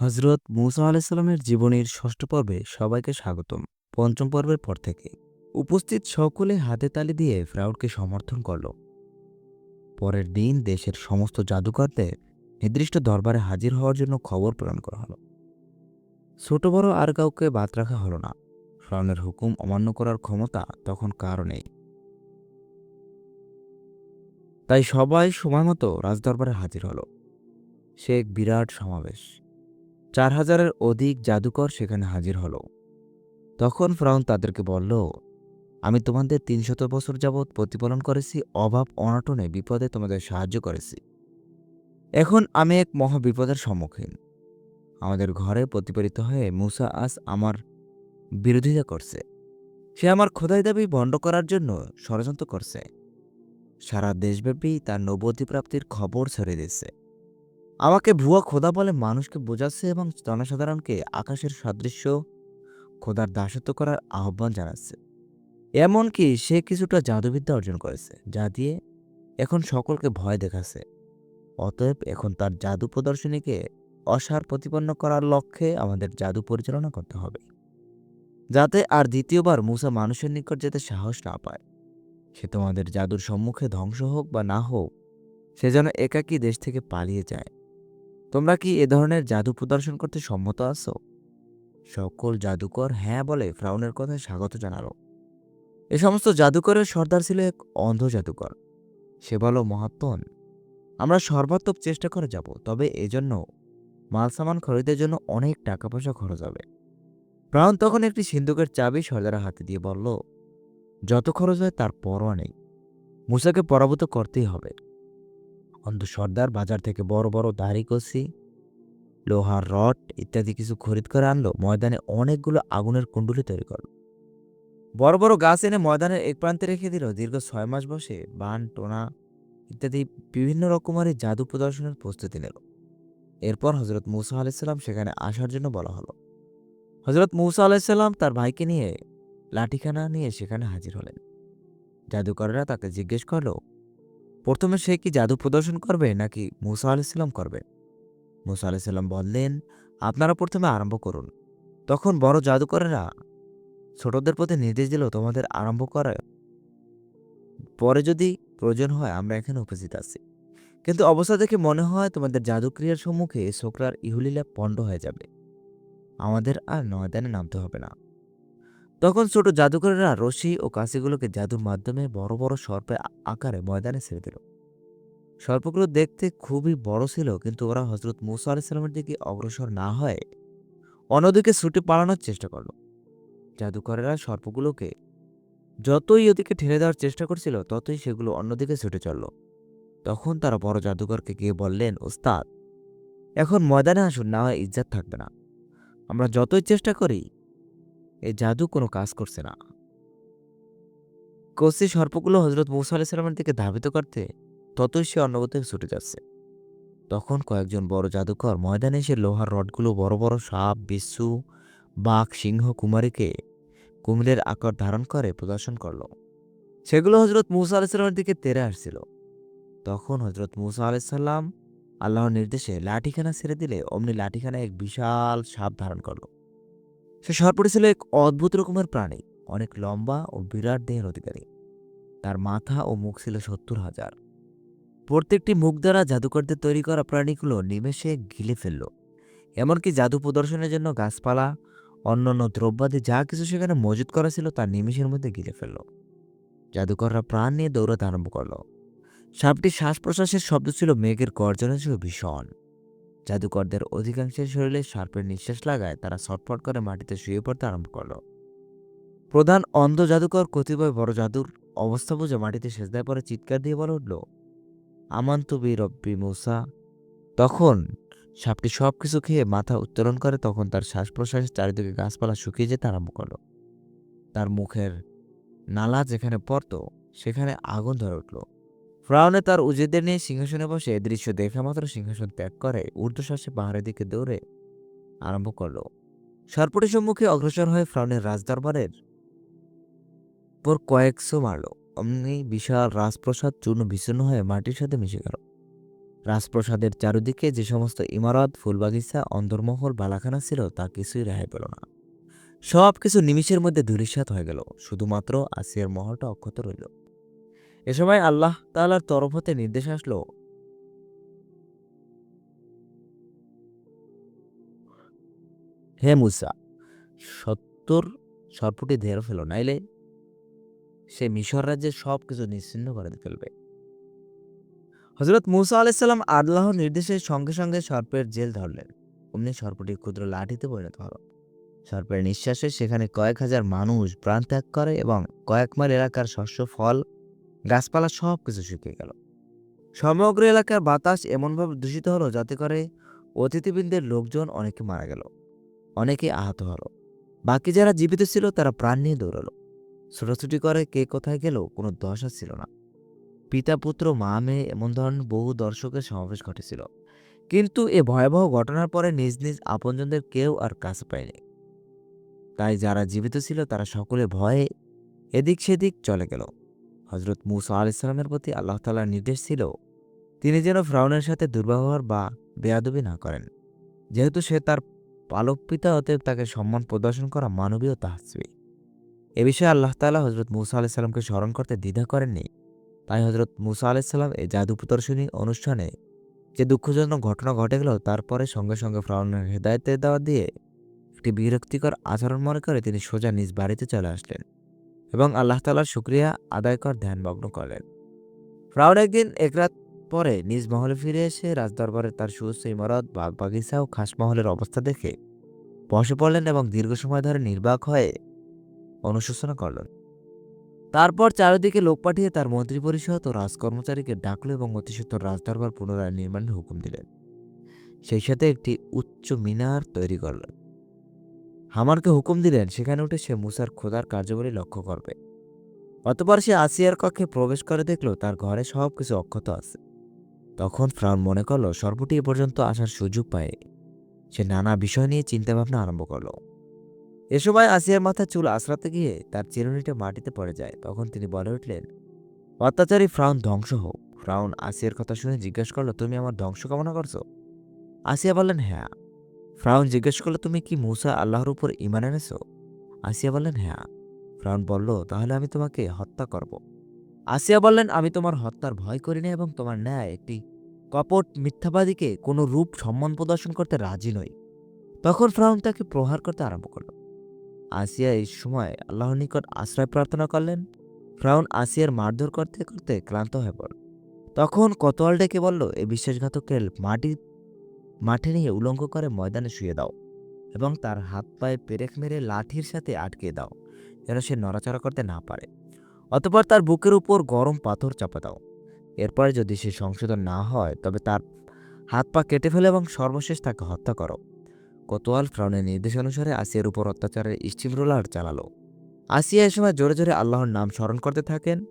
হজরত মুসা আলাইসাল্লামের জীবনীর ষষ্ঠ পর্বে সবাইকে স্বাগতম। পঞ্চম পর্বের পর থেকে উপস্থিত সকলে হাতে তালি দিয়ে ফ্রাউডকে সমর্থন করল। পরের দিন দেশের সমস্ত জাদুকরদের নির্দিষ্ট দরবারে হাজির হওয়ার জন্য খবর প্রেরণ করা হলো। ছোট বড় আর কাউকে বাদ রাখা হলো না। ফ্রাউনের হুকুম অমান্য করার ক্ষমতা তখন কারও নেই। তাই সবাই সময় মতো রাজদরবারে হাজির হলো। সে এক বিরাট সমাবেশ। চার হাজারের অধিক জাদুকর সেখানে হাজির হল। তখন ফ্রাউন তাদেরকে বলল, আমি তোমাদের তিনশত বছর যাবৎ প্রতিপালন করেছি, অভাব অনাটনে বিপদে তোমাদের সাহায্য করেছি। এখন আমি এক মহা বিপদের সম্মুখীন। আমাদের ঘরে প্রতিপালিত হয়ে মুসা আজ আমার বিরোধিতা করছে। সে আমার খোদাই দাবি বন্ধ করার জন্য ষড়যন্ত্র করছে। সারা দেশব্যাপী তার নবতী প্রাপ্তির খবর ছড়িয়ে দিচ্ছে। আমাকে ভুয়া খোদা বলে মানুষকে বোঝাচ্ছে এবং জনসাধারণকে আকাশের সাদৃশ্য, খোদার দাসত্ব করার আহ্বান জানাচ্ছে। এমনকি সে কিছুটা জাদুবিদ্যা অর্জন করেছে, যা দিয়ে এখন সকলকে ভয় দেখাচ্ছে। অতএব এখন তার জাদু প্রদর্শনীকে অসার প্রতিপন্ন করার লক্ষ্যে আমাদের জাদু পরিচালনা করতে হবে। যাতে আর দ্বিতীয়বার মুসা মানুষের নিকট যেতে সাহস না পায়। সে তোমাদের জাদুর সম্মুখে ধ্বংস হোক বা না হোক, সে যেন একাকী দেশ থেকে পালিয়ে যায়। তোমরা কি এ ধরনের জাদু প্রদর্শন করতে সম্মত আছো? সকল জাদুকর হ্যাঁ বলে ফ্রাউনের কথায় স্বাগত জানালো। এ সমস্ত জাদুকরের সর্দার ছিল এক অন্ধ জাদুকর। সে বলো, মহাত্মন, আমরা সর্বাত্মক চেষ্টা করে যাব, তবে এজন্য মাল সামান খরিদের জন্য অনেক টাকা পয়সা খরচ হবে। ফ্রাউন তখন একটি সিন্ধুকের চাবি সর্দারের হাতে দিয়ে বলল, যত খরচ হয় তার পরোয়া নেই। মুসাকে পরাভূত করতেই হবে। অন্ধ সর্দার বাজার থেকে বড় বড় দাড়ি কষি, লোহার রড ইত্যাদি কিছু খরিদ করে আনলো। ময়দানে অনেকগুলো আগুনের কুণ্ডুলি তৈরি করল। বড় বড় গাছ এনে ময়দানের এক প্রান্তে রেখে দিল। দীর্ঘ ছয় মাস বসে বান, টোনা ইত্যাদি বিভিন্ন রকমের জাদু প্রদর্শনের প্রস্তুতি নিল। এরপর হজরত মৌসা আলাইসাল্লাম সেখানে আসার জন্য বলা হলো। হজরত মৌসা আলাইসাল্লাম তার ভাইকে নিয়ে লাঠিখানা নিয়ে সেখানে হাজির হলেন। জাদুকররা তাকে জিজ্ঞেস করল প্রথমে সে কি জাদু প্রদর্শন করবে নাকি মুসা আলাইসাল্লাম করবে? মুসা আলাইসাল্লাম বললেন, আপনারা প্রথমে আরম্ভ করুন। তখন বড় জাদুকরেরা ছোটদের প্রতি নির্দেশ দিল তোমাদের আরম্ভ করে। পরে যদি প্রয়োজন হয় আমরা এখানে উপস্থিত আছি। কিন্তু অবস্থা দেখে মনে হয় তোমাদের জাদুক্রিয়ার সম্মুখে ছোকরার ইহুলিলা পণ্ড হয়ে যাবে। আমাদের আর ময়দানে নামতে হবে না। তখন ছোট জাদুকরেরা রশি ও কাশিগুলোকে জাদুর মাধ্যমে বড় বড় সর্পের আকারে ময়দানে ছেড়ে দিল। সর্পগুলো দেখতে খুবই বড় ছিল, কিন্তু ওরা হজরত মুসা আলাইসাল্লামের দিকে অগ্রসর না হয় অন্যদিকে ছুটে পালানোর চেষ্টা করল। জাদুকরেরা সর্পগুলোকে যতই ওদিকে ঠেলে দেওয়ার চেষ্টা করছিল, ততই সেগুলো অন্যদিকে ছুটে চলল। তখন তারা বড় জাদুকরকে গিয়ে বললেন, ওস্তাদ, এখন ময়দানে আসুন, না হয় ইজ্জাত থাকবে না। আমরা যতই চেষ্টা করি এই জাদু কোনো কাজ করছে না। কষি সর্পগুলো হজরত মুসা আলাইসাল্লামের দিকে ধাবিত করতে ততই সে অন্যগত ছুটে যাচ্ছে। তখন কয়েকজন বড় জাদুকর ময়দানে এসে লোহার রডগুলো বড় বড় সাপ, বিচ্ছু, বাঘ, সিংহ, কুমারীকে কুমিরের আকার ধারণ করে প্রদর্শন করল। সেগুলো হজরত মুসা আলাইসাল্লামের দিকে তেরে আসছিল। তখন হজরত মুসা আলাইসাল্লাম আল্লাহর নির্দেশে লাঠিখানা ছেড়ে দিলে অমনি লাঠিখানা এক বিশাল সাপ ধারণ করল। সে সর্পটি ছিল এক অদ্ভুত রকমের প্রাণী, অনেক লম্বা ও বিরাট দেহের অধিকারী। তার মাথা ও মুখ ছিল সত্তর হাজার। প্রত্যেকটি মুখ দ্বারা জাদুকরদের তৈরি করা প্রাণীগুলো নিমেষে গিলে ফেলল। এমনকি জাদু প্রদর্শনের জন্য গাছপালা, অন্যান্য দ্রব্যাদি যা কিছু সেখানে মজুত করা ছিল তা নিমেষের মধ্যে গিলে ফেলল। জাদুকররা প্রাণ নিয়ে দৌড়াতে আরম্ভ করল। সাপটি শ্বাস প্রশ্বাসের শব্দ ছিল মেঘের গর্জনে ছিল ভীষণ। জাদুকরদের অধিকাংশের শরীরে সার্পের নিঃশ্বাস লাগায় তারা ছটফট করে মাটিতে শুয়ে পড়তে আরম্ভ করল। প্রধান অন্ধ জাদুকর কতিপয় বড় জাদুর অবস্থা বুঝে মাটিতে সেজদায় পরে চিৎকার দিয়ে বলে উঠল, আমান্ত রব্বি মূসা। তখন সাপটি সব কিছু খেয়ে মাথা উত্তোলন করে, তখন তার শ্বাস প্রশ্বাসের চারিদিকে গাছপালা শুকিয়ে যেতে আরম্ভ করল। তার মুখের নালা যেখানে পড়ত, সেখানে আগুন ধরে উঠল। ফ্রাউনে তার উজিরদের নিয়ে সিংহাসনে বসে দৃশ্য দেখা মাত্র সিংহাসন ত্যাগ করে ঊর্ধ্বশ্বাসে পাহাড়ের দিকে দৌড়ে আরম্ভ করল। সর্পটির সম্মুখে অগ্রসর হয়ে ফ্রাউনের রাজদরবারের পর কয়েকশো মারল। অমনি বিশাল রাজপ্রসাদ চূর্ণ বিচ্ছিন্ন হয়ে মাটির সাথে মিশে গেল। রাজপ্রসাদের চারদিকে যে সমস্ত ইমারত, ফুলবাগিচা, অন্দরমহল, বালাখানা ছিল তা কিছুই রেহাই পেল না। সব কিছু নিমিষের মধ্যে ধূলিসাৎ হয়ে গেল। শুধুমাত্র আসিয়ার মহলটা অক্ষত রইল। এ সময় আল্লাহ তাআলার তরফ হতে নির্দেশ আসলো। হে মুসা, সত্তর সর্পটি ধেয়ে ফেলো, নাইলে সে মিশর রাজ্যের সব কিছু নিশ্চিন্ন করে ফেলবে। হজরত মুসা আলাইসাল্লাম আল্লাহর নির্দেশের সঙ্গে সঙ্গে সর্পের জেল ধরলেন। অমনি সর্পটি ক্ষুদ্র লাঠিতে পরিণত হলো। সর্পের নিঃশ্বাসে সেখানে কয়েক হাজার মানুষ প্রাণ ত্যাগ করে এবং কয়েক মাইল এলাকার শস্য, ফল গাছপালা সব কিছু শুকিয়ে গেল। সমগ্র এলাকার বাতাস এমনভাবে দূষিত হলো যাতে করে অতিথিবৃন্দের লোকজন অনেকে মারা গেল, অনেকে আহত হলো। বাকি যারা জীবিত ছিল তারা প্রাণ নিয়ে দৌড়ালো। ছোটাছুটি করে কে কোথায় গেল কোনো দশা ছিল না। পিতা, পুত্র, মা, মেয়ে এমন ধরনের বহু দর্শকের সমাবেশ ঘটেছিল। কিন্তু এ ভয়াবহ ঘটনার পরে নিজ নিজ আপনজনদের কেউ আর কাছে পায়নি। তাই যারা জীবিত ছিল তারা সকলে ভয়ে এদিক সেদিক চলে গেল। হজরত মুসা আলাইসালামের প্রতি আল্লাহ তালার নির্দেশ ছিল, তিনি যেন ফ্রাউনের সাথে দুর্ব্যবহার বা বেয়াদবি না করেন। যেহেতু সে তার পালক পিতা, অতএব তাকে সম্মান প্রদর্শন করা মানবীয় তাহসবি। এ বিষয়ে আল্লাহ তালা হজরত মুসা আলাইসাল্লামকে স্মরণ করতে দ্বিধা করেননি। তাই হজরত মুসা আলাইসাল্লাম এই জাদু প্রদর্শনী অনুষ্ঠানে যে দুঃখজনক ঘটনা ঘটে গেল তারপরে সঙ্গে সঙ্গে ফ্রাউনের হেদায়তের দেওয়া দিয়ে একটি বিরক্তিকর আচরণ মনে করে তিনি সোজা নিজ বাড়িতে চলে আসলেন। এবং আল্লাহ তালার শুক্রিয়া আদায় কর ধ্যানমগ্ন করলেন ফ্রাউন একদিন এক রাত পরে নিজ মহলে ফিরে এসে রাজদরবারে তার সুস্থ ইমারত, বাগ বাগিচা ও খাসমহলের অবস্থা দেখে বসে পড়লেন এবং দীর্ঘ সময় ধরে নির্বাক হয়ে অনুশোচনা করলেন। তারপর চারিদিকে লোক পাঠিয়ে তার মন্ত্রিপরিষদ ও রাজকর্মচারীকে ডাকল এবং অতিসত্বর রাজদরবার পুনরায় নির্মাণের হুকুম দিলেন। সেই সাথে একটি উচ্চ মিনার তৈরি করলেন। হামানকে হুকুম দিলেন, সেখানে উঠে সে মুসার খোদার কার্যাবলী লক্ষ্য করবে। অতপর সে আসিয়ার কক্ষে প্রবেশ করে দেখল, তার ঘরে সব কিছু অক্ষত আছে। তখন ফ্রাউন মনে করল, সর্বটি এ পর্যন্ত আসার সুযোগ পায়। সে নানা বিষয় নিয়ে চিন্তাভাবনা আরম্ভ করল। এ সময় আসিয়ার মাথায় চুল আশ্রাতে গিয়ে তার চিরুনিটা মাটিতে পড়ে যায়। তখন তিনি বলে উঠলেন, অত্যাচারী ফ্রাউন, ধ্বংস হোক। ফ্রাউন আসিয়ার কথা শুনে জিজ্ঞেস করল, তুমি আমার ধ্বংস কামনা করছ? আসিয়া বললেন হ্যাঁ। ফ্রাউন জিজ্ঞেস করল, তুমি কি মুসা আল্লাহর উপর ইমান এনেছো? আসিয়া বললেন হ্যাঁ। ফ্রাউন বলল, তাহলে আমি তোমাকে হত্যা করব। আসিয়া বললেন, আমি তোমার হত্যার ভয় করি না এবং তোমার ন্যায় একটি কপট মিথ্যাবাদীকে কোনো রূপ সম্মান প্রদর্শন করতে রাজি নই। তখন ফ্রাউন তাকে প্রহার করতে আরম্ভ করল। আসিয়া এই সময় আল্লাহর নিকট আশ্রয় প্রার্থনা করলেন। ফ্রাউন আসিয়ার মারধর করতে করতে ক্লান্ত হয়ে পড়ল। তখন কতোয়াল ডেকে বলল এই বিশ্বাসঘাতককে মাটি মাঠে নিয়ে উলঙ্গ করে ময়দানে শুয়ে দাও এবং তার হাত পায়ে পেরেক মেরে লাঠির সাথে আটকে দাও যেন সে নড়াচড়া করতে না পারে। অতপর তার বুকের উপর গরম পাথর চাপা দাও। এরপরে যদি সে সংশোধন না হয়, তবে তার হাত পা কেটে ফেলে এবং সর্বশেষ তাকে হত্যা করো। কোতোয়াল ফ্রাউনের নির্দেশ অনুসারে আসিয়ার উপর অত্যাচারের স্টিমরোলার চালালো। আসিয়া এ সময় জোরে জোরে আল্লাহর নাম স্মরণ করতে থাকেন।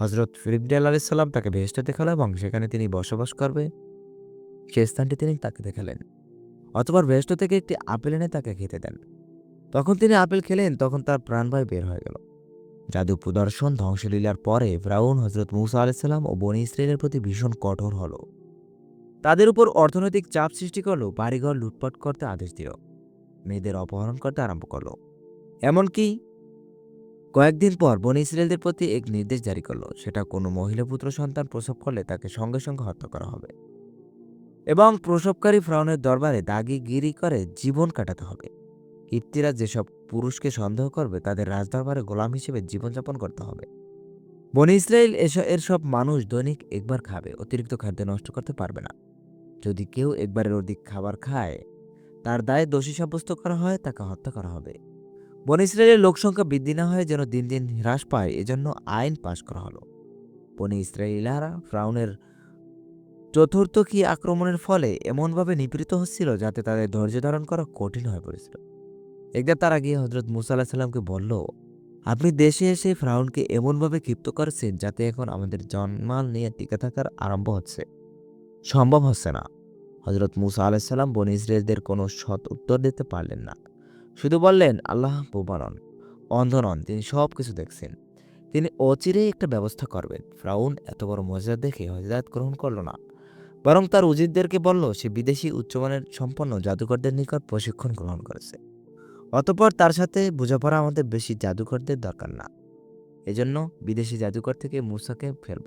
হজরত ফিরিবডাল আলাইসাল্লাম তাকে ভেস্ট দেখাল এবং সেখানে তিনি বসবাস করবে। সে স্থানটি তিনি তাকে দেখালেন অতবার ভেস্ট থেকে একটি আপেল এনে তাকে খেতে দেন। তখন তিনি আপেল খেলেন, তখন তার প্রাণভয় বের হয়ে গেল। জাদু প্রদর্শন, ধ্বংসলীলার পরে ফ্রাউন হজরত মুসা আলাইসাল্লাম ও বনি ইসরায়েলের প্রতি ভীষণ কঠোর হল। তাদের উপর অর্থনৈতিক চাপ সৃষ্টি করল, বাড়িঘর লুটপাট করতে আদেশ দিল, মেয়েদের অপহরণ করতে আরম্ভ করল। এমনকি কয়েকদিন পর বনি ইসরায়েলদের প্রতি এক নির্দেশ জারি করল, সেটা কোনো মহিলা পুত্র সন্তান প্রসব করলে তাকে সঙ্গে সঙ্গে হত্যা করা হবে। এবং প্রসবকারী ফ্রাউনের দরবারে দাগি গিরি করে জীবন কাটাতে হবে। কীর্তিরা যেসব পুরুষকে সন্দেহ করবে, তাদের রাজদরবারে গোলাম হিসেবে জীবনযাপন করতে হবে। বনি ইসরায়েল এর সব মানুষ দৈনিক একবার খাবে, অতিরিক্ত খাদ্য নষ্ট করতে পারবে না। যদি কেউ একবারের অধিক খাবার খায়, তার দায়ে দোষী সাব্যস্ত করা হয়, তাকে হত্যা করা হবে। বন ইসরায়েলের লোকসংখ্যা বৃদ্ধি না হয়ে যেন দিন দিন হ্রাস পায়, এজন্য আইন পাশ করা হলো। বনি ইসরায়েলারা ফ্রাউনের চতুর্থ কি আক্রমণের ফলে এমনভাবে নিপীড়িত হচ্ছিল যাতে তাদের ধৈর্য ধারণ করা কঠিন হয়ে পড়েছিল? একদা তারা গিয়ে হজরত মুসা আল্লাহ সাল্লামকে বলল, আপনি দেশে এসে ফ্রাউনকে এমনভাবে ক্ষিপ্ত করেছেন যাতে এখন আমাদের জন্মাল নিয়ে টিকে থাকার আরম্ভ হচ্ছে। সম্ভব হচ্ছে না। হজরত মুসা আলাইসাল্লাম বন ইসরায়েলদের কোনো সৎ উত্তর দিতে পারলেন না। শুধু বললেন, আল্লাহ বোবানন অন্ধ নন, তিনি সব কিছু দেখছেন। তিনি অচিরেই একটা ব্যবস্থা করবেন। ফ্রাউন এত বড় মজা দেখে হজরত গ্রহণ করল না। বরং তার উজিরদেরকে বলল, সে বিদেশি উচ্চমানের সম্পন্ন জাদুকরদের নিকট প্রশিক্ষণ গ্রহণ করেছে। অতপর তার সাথে বোঝাপড়া আমাদের বেশি জাদুকরদের দরকার না। এজন্য বিদেশি জাদুকর থেকে মুসাকে ফেলব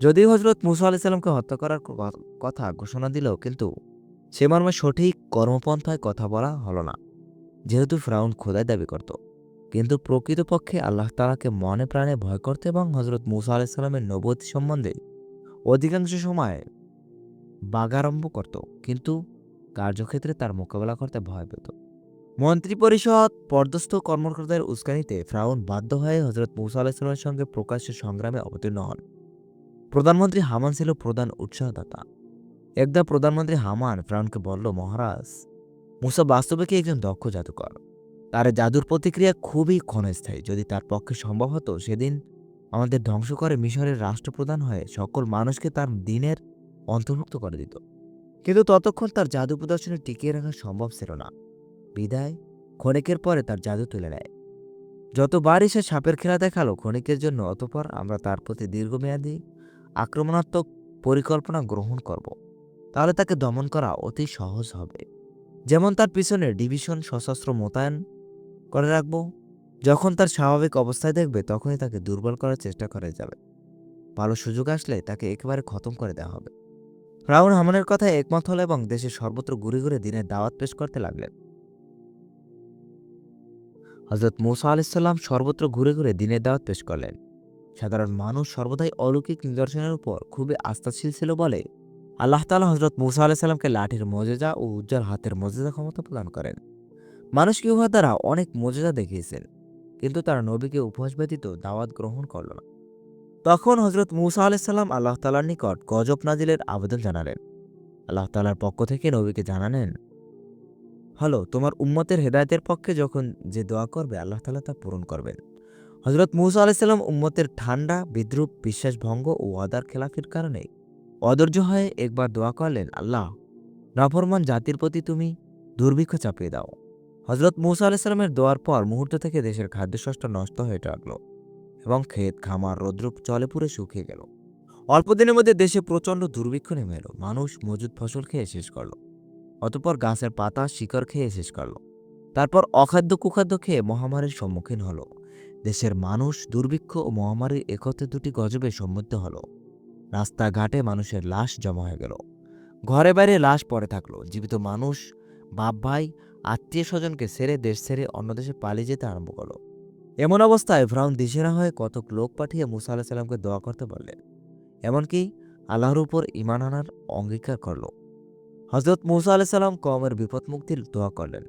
যদিও হজরত মুসা আলাইসাল্লামকে হত্যা করার কথা ঘোষণা দিল কিন্তু সে মর্মে সঠিক কর্মপন্থায় কথা বলা হলো না। যেহেতু ফ্রাউন খোদাই দাবি করত। কিন্তু প্রকৃতপক্ষে আল্লাহ তালাকে মনে প্রাণে ভয় করত এবং হজরত মুসা আলাইসাল্লামের নবতী সম্বন্ধে অধিকাংশ সময় বাগারম্ভ করত, কিন্তু কার্যক্ষেত্রে তার মোকাবেলা করতে ভয় পেত। মন্ত্রিপরিষদ পর্যস্ত কর্মকর্তাদের উস্কানিতে ফ্রাউন বাধ্য হয়ে হজরত মুসা আলাহিসাল্লামের সঙ্গে প্রকাশ্য সংগ্রামে অবতীর্ণ হন। প্রধানমন্ত্রী হামান ছিল প্রধান উৎসাহদাতা। একদা প্রধানমন্ত্রী হামান ফ্রাউনকে বলল, মহারাজ, মুসা বাস্তবে কি একজন দক্ষ জাদুকর? তার জাদুর প্রতিক্রিয়া খুবই ক্ষণস্থায়ী। যদি তার পক্ষে সম্ভব হতো, সেদিন আমাদের ধ্বংস করে মিশরের রাষ্ট্রপ্রধান হয়ে সকল মানুষকে তার দিনের অন্তর্ভুক্ত করে দিত। কিন্তু ততক্ষণ তার জাদু প্রদর্শনে টিকিয়ে রাখা সম্ভব ছিল না। বিদায়, ক্ষণিকের পরে তার জাদু তুলে নেয়। যতবারই সে সাপের খেলা দেখাল, ক্ষণিকের জন্য অতপর আমরা তার প্রতি দীর্ঘমেয়াদী, আক্রমণাত্মক পরিকল্পনা গ্রহণ করব। তাহলে তাকে দমন করা অতি সহজ হবে। যেমন তার পিছনে ডিভিশন সশস্ত্র মোতায়েন করে রাখব, যখন তার স্বাভাবিক অবস্থায় দেখবে, তখনই তাকে দুর্বল করার চেষ্টা করে যাবে। ভালো সুযোগ আসলে তাকে একেবারে খতম করে দেওয়া হবে। রাউন হামানের কথায় একমত হল এবং দেশের সর্বত্র ঘুরে ঘুরে দিনের দাওয়াত পেশ করতে লাগলেন। হজরত মৌসা আলাইসাল্লাম সর্বত্র ঘুরে ঘুরে দিনের দাওয়াত পেশ করলেন। সাধারণ মানুষ সর্বদাই অলৌকিক নিদর্শনের উপর খুবই আস্থাশীল ছিল বলে আল্লাহ তালা হজরত মুসা আলাইসাল্লামকে লাঠির মজেজা ও উজ্জ্বল হাতের মজেজা ক্ষমতা প্রদান করেন। মানুষকে উহা দ্বারা অনেক মজেজা দেখিয়েছেন, কিন্তু তারা নবীকে উপহাস ব্যতীত দাওয়াত গ্রহণ করল না। তখন হজরত মুসা আলাইসাল্লাম আল্লাহ তালার নিকট গজব নাজিলের আবেদন জানালেন। আল্লাহ তালার পক্ষ থেকে নবীকে জানালেন, হলো, তোমার উম্মতের হেদায়তের পক্ষে যখন যে দোয়া করবে, আল্লাহ তালা তা পূরণ করবেন। হজরত মুসা আলাইসাল্লাম উম্মতের ঠান্ডা, বিদ্রুপ, বিশ্বাসভঙ্গ ও ওয়াদার খেলাফির কারণে অধৈর্য হয়ে একবার দোয়া করলেন, আল্লাহ, নাফরমান জাতির প্রতি তুমি দুর্ভিক্ষ চাপিয়ে দাও। হজরত মুসা আলাইসাল্লামের দোয়ার পর মুহূর্ত থেকে দেশের খাদ্যশস্য নষ্ট হয়ে থাকল এবং ক্ষেত, খামার রৌদ্র জলে পুরে শুকিয়ে গেল। অল্প দিনের মধ্যে দেশে প্রচণ্ড দুর্ভিক্ষ নেমে এলো। মানুষ মজুদ ফসল খেয়ে শেষ করল। অতপর গাছের পাতা, শিকড় খেয়ে শেষ করল। তারপর অখাদ্য, কুখাদ্য খেয়ে মহামারীর সম্মুখীন হলো। দেশের মানুষ দুর্ভিক্ষ ও মহামারীর একত্রে দুটি গজবে সম্মুখীন হলো। রাস্তাঘাটে মানুষের লাশ জমা হয়ে গেল। ঘরে বাইরে লাশ পড়ে থাকল। জীবিত মানুষ, বাপ ভাই, আত্মীয় স্বজনকে ছেড়ে দেশ ছেড়ে অন্য দেশে পালিয়ে যেতে আরম্ভ করল। এমন অবস্থায় ফ্রাউন দিশেরা হয়ে কতক লোক পাঠিয়ে মুসা আলাহ সাল্লামকে দোয়া করতে বললেন এমনকি আল্লাহর উপর ইমান আনার অঙ্গীকার করল। হজরত মুসা আলাহ সাল্লাম কমের বিপদ মুক্তির দোয়া করলেন।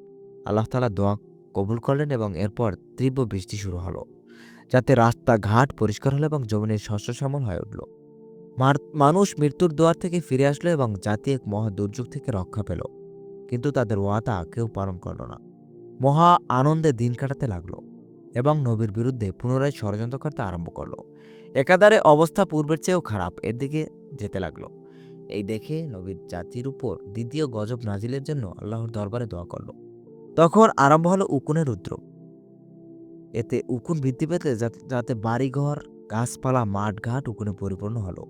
আল্লাহ তালা দোয়া কবুল করলেন এবং এরপর তীব্র বৃষ্টি শুরু হলো, যাতে রাস্তাঘাট পরিষ্কার হলো এবং জমিনের শস্য শ্যামল হয়ে উঠল। মানুষ মৃত্যুর দোয়ার থেকে ফিরে আসলো এবং জাতি এক মহা দুর্যোগ থেকে রক্ষা পেল। কিন্তু তাদের ওয়াদা কেউ পালন করল না। মহা আনন্দে দিন কাটাতে লাগল। এবং নবীর বিরুদ্ধে পুনরায় ষড়যন্ত্র করতে আরম্ভ করল। একাধারে অবস্থা পূর্বের চেয়েও খারাপ এর দিকে যেতে লাগল। এই দেখে নবীর জাতির উপর দ্বিতীয় গজব নাজিলের জন্য আল্লাহর দরবারে দোয়া করল। তখন আরম্ভ হলো উকুনের উদ্রব এতে উকুন বৃদ্ধি পেতে যাতে বাড়িঘর, গাছপালা, মাঠঘাট উকুনে পরিপূর্ণ হলো।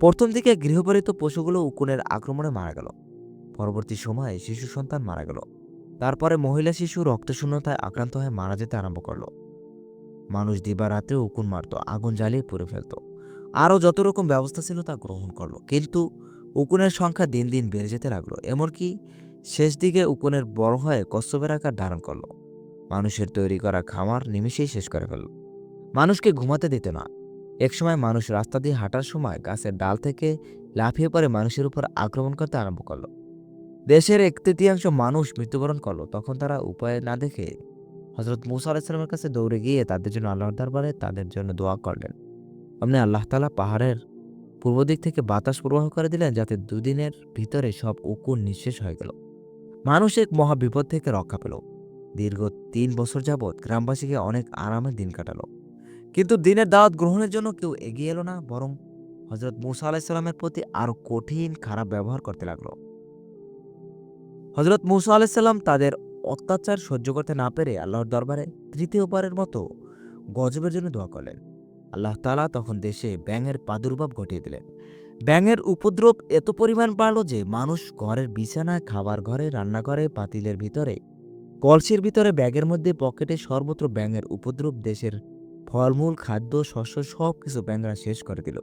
প্রথম দিকে গৃহপালিত পশুগুলো উকুনের আক্রমণে মারা গেল। পরবর্তী সময়ে শিশু সন্তান মারা গেল। তারপরে মহিলা শিশু রক্তশূন্যতায় আক্রান্ত হয়ে মারা যেতে আরম্ভ করল। মানুষ দিবারাত্রে উকুন মারত, আগুন জ্বালিয়ে পুড়ে ফেলত। আরও যত রকম ব্যবস্থা ছিল তা গ্রহণ করল, কিন্তু উকুনের সংখ্যা দিন দিন বেড়ে যেতে লাগল, এমনকি শেষ দিকে উকুনের বড় হয়ে কচ্ছপের আকার ধারণ করল। মানুষের তৈরি করা খামার নিমিষেই শেষ করে ফেলল। মানুষকে ঘুমাতে দিত না। একসময় মানুষ রাস্তা দিয়ে হাঁটার সময় গাছের ডাল থেকে লাফিয়ে পড়ে মানুষের উপর আক্রমণ করতে আরম্ভ করল। দেশের এক তৃতীয়াংশ মানুষ মৃত্যুবরণ করল। তখন তারা উপায় না দেখে হজরত মুসা আলাইসালামের কাছে দৌড়ে গিয়ে তাদের জন্য আল্লাহর দরবারে তাদের জন্য দোয়া করলেন। অমনি আল্লাহ তালা পাহাড়ের পূর্ব দিক থেকে বাতাস প্রবাহ করে দিলেন যাতে দুদিনের ভিতরে সব উকুন নিঃশেষ হয়ে গেল। মানুষ এক মহা বিপদ থেকে রক্ষা পেল। দীর্ঘ তিন বছর যাবৎ গ্রামবাসীকে অনেক আরামের দিন কাটালো। কিন্তু দিনের দাওয়াত গ্রহণের জন্য কেউ এগিয়ে এলো না, বরং হজরত মুসা আলাইসাল্লামের প্রতি আরও কঠিন খারাপ ব্যবহার করতে লাগল। হজরত মুসা আলাইসাল্লাম তাদের অত্যাচার সহ্য করতে না পেরে আল্লাহর দরবারে তৃতীয়বারের মতো গজবের জন্য দোয়া করলেন। আল্লাহ তালা তখন দেশে ব্যাঙের প্রাদুর্ভাব ঘটিয়ে দিলেন। ব্যাঙের উপদ্রব এত পরিমাণ বাড়ল যে মানুষ ঘরের বিছানায়, খাবার ঘরে, রান্নাঘরে, পাতিলের ভিতরে, কলসির ভিতরে, ব্যাগের মধ্যে, পকেটে সর্বত্র ব্যাঙের উপদ্রব, দেশের ফলমূল, খাদ্য, শস্য সব কিছু ব্যাঙরা শেষ করে দিল।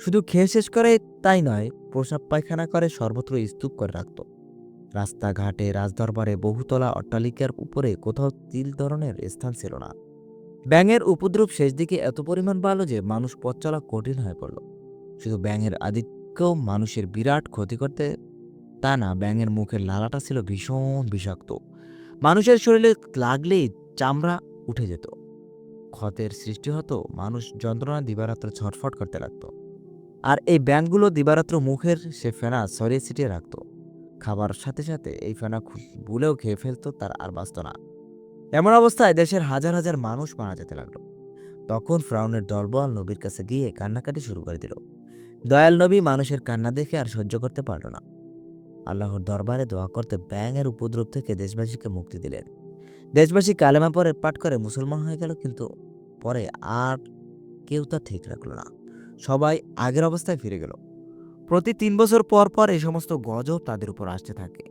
শুধু খেয়ে শেষ করে তাই নয়, প্রসাব পায়খানা করে সর্বত্র স্তূপ করে রাখত। রাস্তাঘাটে, রাজদরবারে বহুতলা অট্টালিকার উপরে কোথাও তিল ধরনের স্থান ছিল না। ব্যাঙের উপদ্রব শেষ দিকে এত পরিমাণ বাড়ল যে মানুষ পথ চলা কঠিন হয়ে পড়ল। শুধু ব্যাঙের আধিক্যও মানুষের বিরাট ক্ষতি করতে তা না, ব্যাঙের মুখের লালাটা ছিল ভীষণ বিষাক্ত। মানুষের শরীরে লাগলেই চামড়া উঠে যেত। ক্ষতের সৃষ্টি হতো, মানুষ যন্ত্রণা দিবারাত্র ছটফট করতে লাগতো। আর এই ব্যাঙগুলো দিবারাত্র মুখের সে ফেনা সরিয়ে ছিটিয়ে রাখত। খাবার সাথে সাথে এই ফেনা ভুলেও খেয়ে ফেলতো তার আর বাঁচত না। এমন অবস্থায় দেশের হাজার হাজার মানুষ মারা যেতে লাগল। তখন ফ্রাউনের দলবল নবীর কাছে গিয়ে কান্নাকাটি শুরু করে দিল। দয়াল নবী মানুষের কান্না দেখে আর সহ্য করতে পারল না। আল্লাহর দরবারে দোয়া করতে ব্যাঙের উপদ্রব থেকে দেশবাসীকে মুক্তি দিলেন। দেশবাসী কালেমা পরে পাঠ করে মুসলমান হয়ে গেল কিন্তু পরে আর কেউ তা ঠিক রাখল না। সবাই আগের অবস্থায় ফিরে গেল। প্রতি তিন বছর পর পর এই সমস্ত গজব তাদের উপর আসতে থাকে।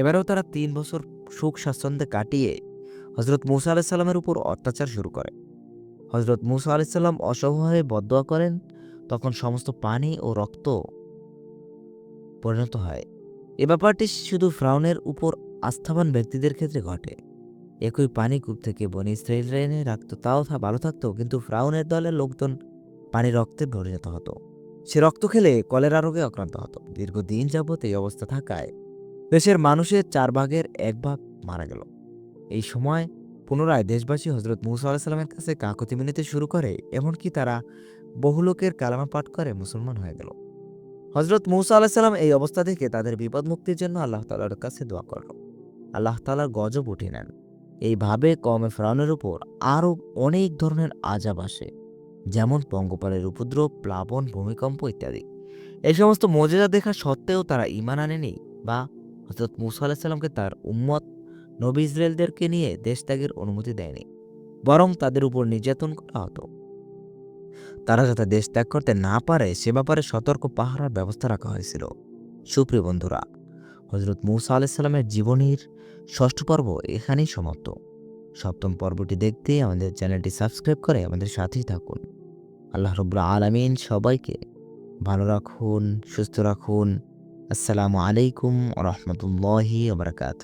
এবারেও তারা তিন বছর সুখ স্বাচ্ছন্দ্যে কাটিয়ে হজরত মুসা আলাইসাল্লামের উপর অত্যাচার শুরু করে। হজরত মুসা আলাইসাল্লাম অসহায় বদয়া করেন, তখন সমস্ত পানি ও রক্ত পরিণত হয়। এ ব্যাপারটি শুধু ফ্রাউনের উপর আস্থাবান ব্যক্তিদের ক্ষেত্রে ঘটে। একই পানি কূপ থেকে বনি ইসরায়েলরা এনে রাখতো তাও ভালো থাকতো, কিন্তু ফ্রাউনের দলের লোকজন পানি রক্তে ভরে যেতে হতো। সে রক্ত খেলে কলেরা রোগে আক্রান্ত হতো। দীর্ঘদিন যাবৎ এই অবস্থা থাকায় দেশের মানুষের চার ভাগের এক ভাগ মারা গেল। এই সময় পুনরায় দেশবাসী হজরত মুসা আলাহিসাল্লামের কাছে কাকতি মিনিতে শুরু করে, এমনকি তারা বহু লোকের কালামা পাঠ করে মুসলমান হয়ে গেল। হজরত মুসা আলাহিসাল্লাম এই অবস্থা থেকে তাদের বিপদ মুক্তির জন্য আল্লাহ তালার কাছে দোয়া করল। আল্লাহ তালার গজব উঠে নেন। এইভাবে কমে ফেরানোর উপর আরও অনেক ধরনের আজাব আসে। যেমন পঙ্গপালের উপদ্রব, প্লাবন, ভূমিকম্প ইত্যাদি। এই সমস্ত মজেজা দেখা সত্ত্বেও তারা ইমান আনেনি বা হজরত মুসা আলাহিসাল্লামকে তার উম্মত নবী ইসরায়েলদেরকে নিয়ে দেশ ত্যাগের অনুমতি দেয়নি, বরং তাদের উপর নির্যাতন করা হতো। তারা যাতে দেশ ত্যাগ করতে না পারে, সে ব্যাপারে সতর্ক পাহারার ব্যবস্থা রাখা হয়েছিল। সুপ্রিয় বন্ধুরা হজরত মুসা আলাইসাল্লামের জীবনীর ষষ্ঠ পর্ব এখানেই সমাপ্ত। সপ্তম পর্বটি দেখতে আমাদের চ্যানেলটি সাবস্ক্রাইব করে আমাদের সাথেই থাকুন। আল্লাহ রব্লা আলমিন সবাইকে ভালো রাখুন, সুস্থ রাখুন। আসসালামু আলাইকুম রহমতুল্লাহি ওবরাকাত